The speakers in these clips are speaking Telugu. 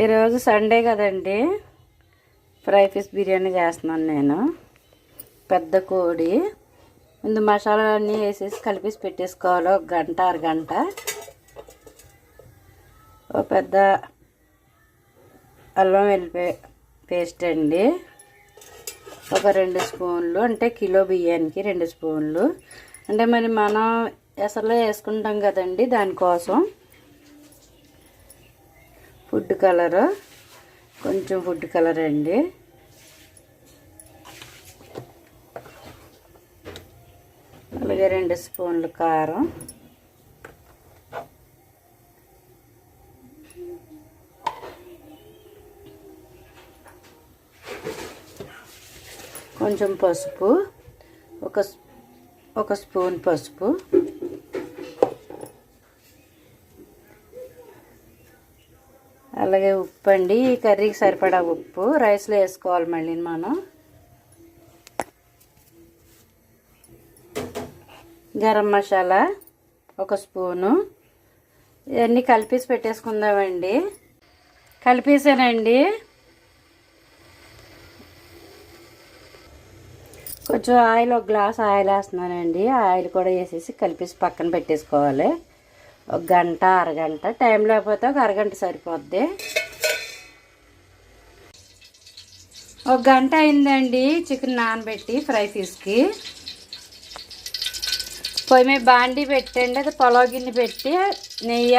ఈరోజు సండే కదండి. ఫ్రై ఫిష్ బిర్యానీ చేస్తున్నాను నేను. పెద్ద కోడి. ముందు మసాలా అన్నీ వేసేసి కలిపేసి పెట్టేసుకోవాలి. ఒక గంట అరగంట ఒక పెద్ద అల్లం వెల్లిపాయ పేస్ట్ అండి. ఒక రెండు స్పూన్లు అంటే కిలో బియ్యానికి రెండు స్పూన్లు. అంటే మరి మనం ఎసరులో వేసుకుంటాం కదండి దానికోసం. కలర్. కొంచెం ఫుడ్ కలర్ అండి. అలాగే రెండు స్పూన్లు కారం. కొంచెం పసుపు. ఒక ఒక స్పూన్ పసుపు. అలాగే ఉప్పు అండి ఈ కర్రీకి సరిపడా ఉప్పు. రైస్లో వేసుకోవాలి మళ్ళీ మనం. గరం మసాలా ఒక స్పూను. ఇవన్నీ కలిపేసి పెట్టేసుకుందామండి. కలిపేసానండి. కొంచెం ఆయిల్ ఒక గ్లాస్ ఆయిల్ వేస్తున్నానండి. ఆయిల్ కూడా వేసేసి కలిపేసి పక్కన పెట్టేసుకోవాలి. ఒక గంట అరగంట టైం లేకపోతే ఒక అరగంట సరిపోద్ది. ఒక గంట అయిందండి చికెన్ నానబెట్టి ఫ్రై పీస్కి. పొయ్యి మీద బాండి పెట్టండి అది పొలవ గిన్నె పెట్టి నెయ్యి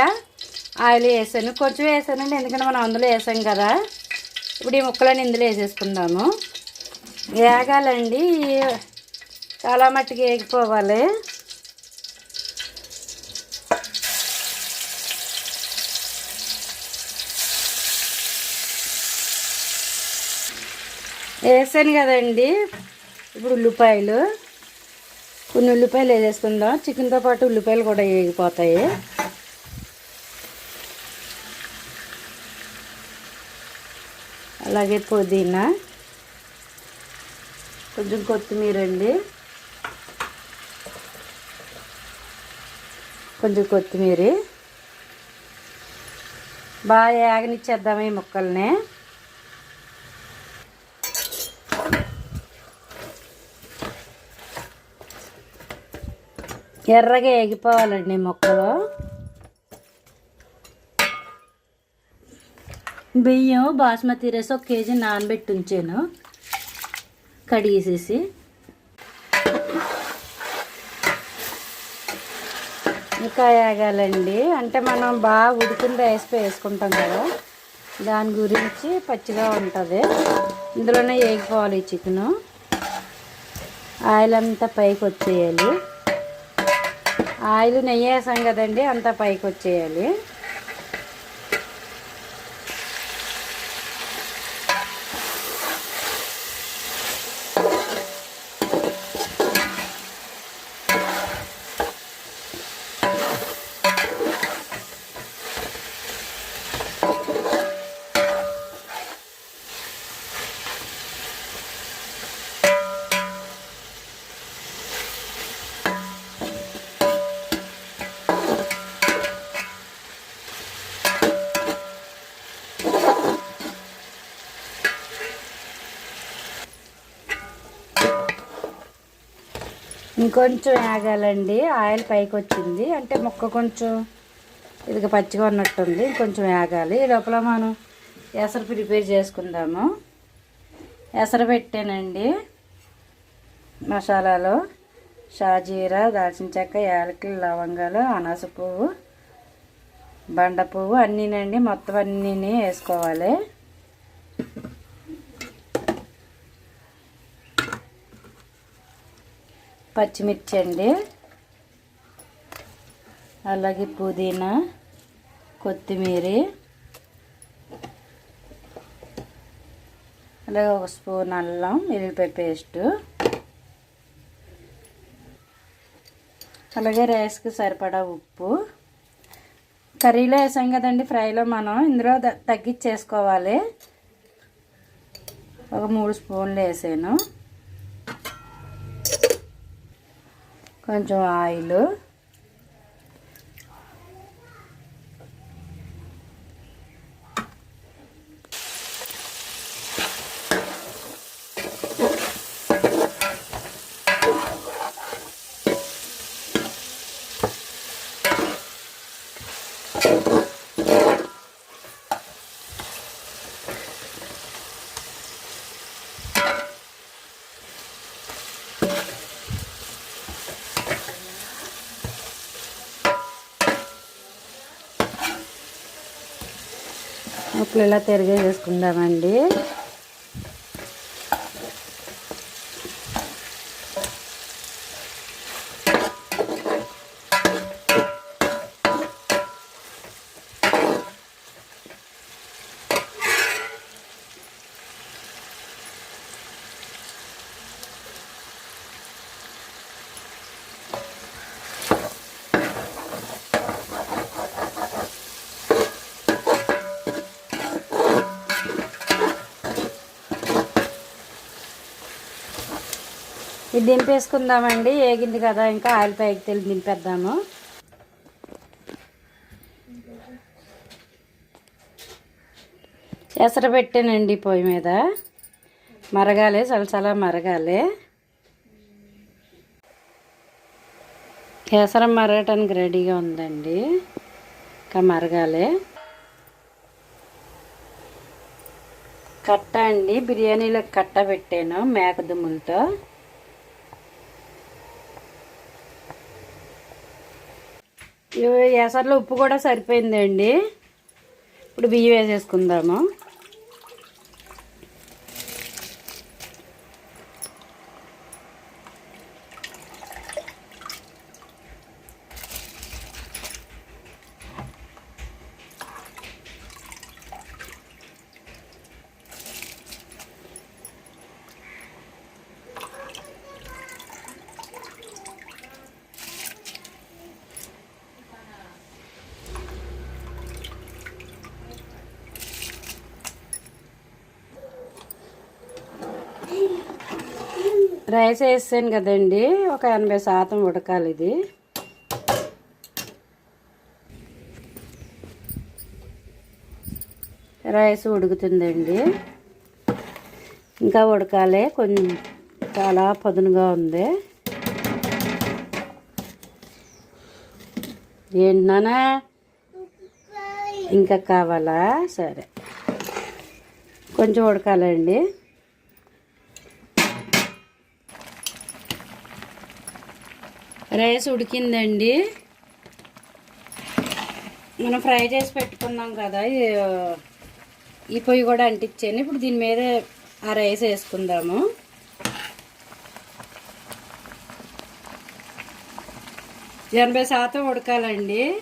ఆయిల్ వేసాను. కొంచెం వేసానండి ఎందుకంటే మనం అందులో వేసాం కదా. ఇప్పుడు ఈ ముక్కలని ఇందులో వేసేసుకుందాము. వేగాలండి చాలా మట్టుకు వేగిపోవాలి. వేసాను కదండి. ఇప్పుడు ఉల్లిపాయలు. కొన్ని ఉల్లిపాయలు వేసేసుకుందాం. చికెన్తో పాటు ఉల్లిపాయలు కూడా వేగిపోతాయి. అలాగే పుదీనా. కొంచెం కొత్తిమీర అండి. కొంచెం కొత్తిమీర. బాగా ఏగనిచ్చేద్దాం ఈ ముక్కల్ని. ఎర్రగా ఎగిపోవాలండి మొక్కలు. బియ్యం బాస్మతి రైస్ ఒక కేజీ నానబెట్టి ఉంచాను. కడిగేసేసి. ఇంకా వేగాలండి అంటే మనం బాగా ఉడికిన రైస్ వేసుకుంటాం కదా. దాని గురించి పచ్చిగా ఉంటుంది. ఇందులోనే వేగిపోవాలి చికెను. ఆయిల్ అంతా పైకి వచ్చేయాలి. ఆయిల్ నెయ్యి వేసాం కదండి అంతా పైకి వచ్చేయాలి ఇంకొంచెం వేగాలండి ఆయిల్ పైకి వచ్చింది అంటే ముక్క కొంచెం ఇదిగా పచ్చిగా ఉన్నట్టుంది. ఇంకొంచెం వేగాలి ఈ లోపల మనం ఎసరు ప్రిపేర్ చేసుకుందాము. ఎసరు పెట్టానండి మసాలాలు. షాజీరా దాల్చిన చెక్క యాలకులు లవంగాలు అనాస పువ్వు బండ పువ్వు అన్నీనండి. మొత్తం అన్నీ వేసుకోవాలి. పచ్చిమిర్చి అండి. అలాగే పుదీనా కొత్తిమీర. అలాగే ఒక స్పూన్ అల్లం ఎల్లిపాయ పేస్టు. అలాగే రైస్కి సరిపడా ఉప్పు. కర్రీలో వేసాం కదండి ఫ్రైలో మనం. ఇందులో తగ్గించేసుకోవాలి. ఒక మూడు స్పూన్లు వేసాను. కొంచెం ఆయిల్ ఇలా తిరిగేసేసుకుందామండి దింపేసుకుందామండి. ఏగింది కదా ఇంకా ఆయిల్ పైకి తెలిసి దింపేద్దాము. ఎసర పెట్టానండి పొయ్యి మీద. మరగాలి సలసల మరగాలి. కేసరం మరగటానికి రెడీగా ఉందండి. ఇంకా మరగాలి. కట్ట అండి బిర్యానీలో కట్ట పెట్టాను మేక దుమ్ములతో. ఎసర్లో ఉప్పు కూడా సరిపోయిందండి. ఇప్పుడు బియ్యం వేసేసుకుందాము. రైస్ వేసాను కదండి. ఒక ఎనభై శాతం ఉడకాలి ఇది. రైస్ ఉడుకుతుందండి. ఇంకా ఉడకాలి. కొంచెం చాలా పదునుగా ఉంది. ఏంటన్నా? ఇంకా కావాలా? సరే. కొంచెం ఉడకాలండి. రైస్ ఉడికిందండి. మనం ఫ్రై చేసి పెట్టుకున్నాం కదా ఈ- పొయ్యి కూడా అంటించాను ఇప్పుడు దీని మీద ఆ రైస్ వేసుకుందాము. ఎనభై శాతం ఉడకాలండి.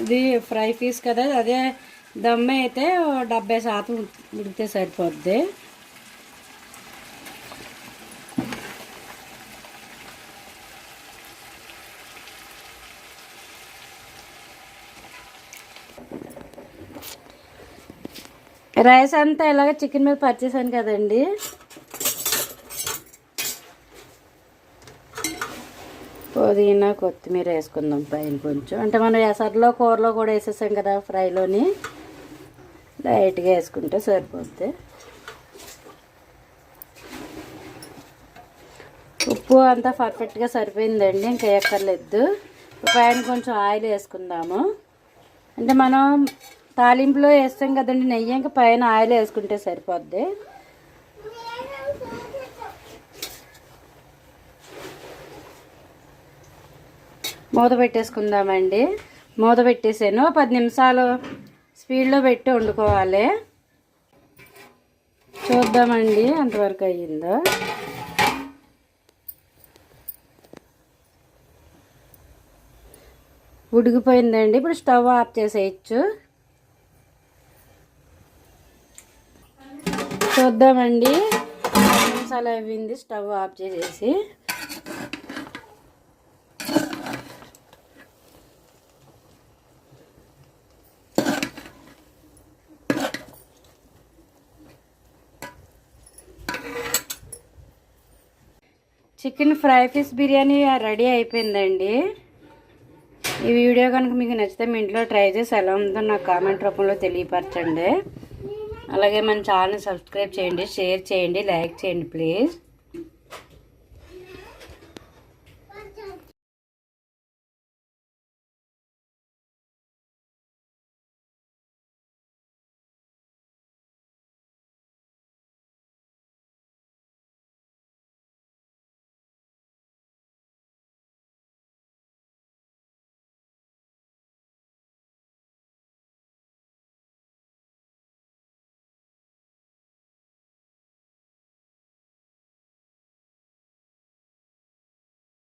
ఇది ఫ్రై పీస్ కదా అదే దమ్ అయితే డెబ్బై శాతం ఉడికితే సరిపోద్ది. రైస్ అంతా ఇలాగ చికెన్ మీద పరిచేసాను కదండి. పుదీనా కొత్తిమీర వేసుకుందాం పైన కొంచెం. అంటే మనం ఎసర్లో కూరలో కూడా వేసేసాం కదా ఫ్రైలోని. లైట్గా వేసుకుంటే సరిపోద్ది. ఉప్పు అంతా పర్ఫెక్ట్గా సరిపోయిందండి ఇంకా ఎక్కర్లేదు పైన కొంచెం ఆయిల్ వేసుకుందాము. అంటే మనం తాలింపులో వేస్తాం కదండి నెయ్యి ఇంకా పైన ఆయిల్ వేసుకుంటే సరిపోద్ది. మూత పెట్టేసుకుందామండి. మూత పెట్టేసాను. పది నిమిషాలు స్పీడ్లో పెట్టి వండుకోవాలి. చూద్దామండి ఎంతవరకు అయ్యిందో. ఉడికిపోయిందండి. ఇప్పుడు స్టవ్ ఆఫ్ చేసేయచ్చు. చూద్దామండి. నిమిషాలు అయింది స్టవ్ ఆఫ్ చేసేసి. Chicken fry piece biryani ready అయిపోయిందండి. ఈ వీడియో కనుక మీకు నచ్చితే మీ ఇంట్లో ట్రై చేసి ఎలా ఉందో నాకు కామెంట్ రూపంలో తెలియపరచండి. అలాగే మన ఛానల్ సబ్స్క్రైబ్ చేయండి షేర్ చేయండి లైక్ చేయండి ప్లీజ్.